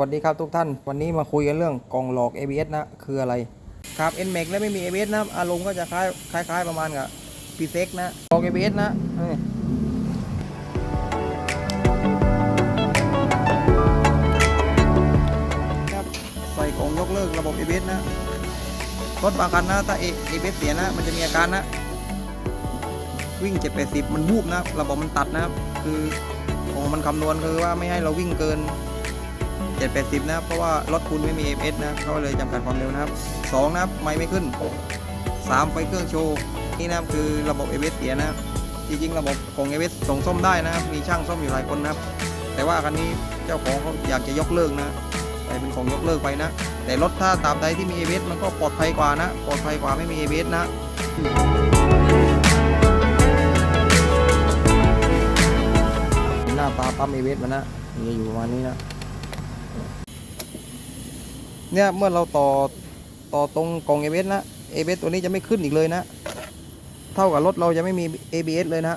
วัสดีครับทุกท่าน วันนี้มาคุยกันเรื่องกล่องหลอก ABS นะ คืออะไร ครับ NMAX แล้วไม่มี ABS นะ อารมณ์ก็จะคล้ายคล้ายายประมาณกับปีเซ็กนะหลอก ABS นะครับใส่กล่องยกเลิกระบบ ABS นะรถบางคันนะ ถ้า ABS เสียนะ มันจะมีอาการนะ วิ่ง 780 มันวูบนะ ระบบมันตัดนะครับ คือโอ้มันคำนวณคือว่าไม่ให้เราวิ่งเกิน 780 นะครับ เพราะว่ารถคุณไม่มี ABS นะเขาเลยจำกัดความเร็วนะครับ 2 นะครับ ไม่ไม่ขึ้น 3 ไฟเครื่องโชว์ นี่นะครับคือระบบ ABS เสียนะครับ จริงๆ ระบบของ ABS ส่งซ่อมได้นะครับ มีช่างซ่อมอยู่หลายคนนะครับ แต่ว่าคันนี้เจ้าของเขาอยากจะยกเลิกนะแต่เป็นของยกเลิกไปนะ แต่รถถ้าตามใดที่มี ABS มันก็ปลอดภัยกว่านะ ปลอดภัยกว่าไม่มี ABS นะหน้าตาปั๊ม ABS มันนะมีอยู่ประมาณนี้นะ เนี่ยเมื่อเราต่อต่อตรงกล่อง ABS นะ ABS ตัวนี้จะไม่ขึ้นอีกเลยนะ เท่ากับรถเราจะไม่มี ABS เลยนะ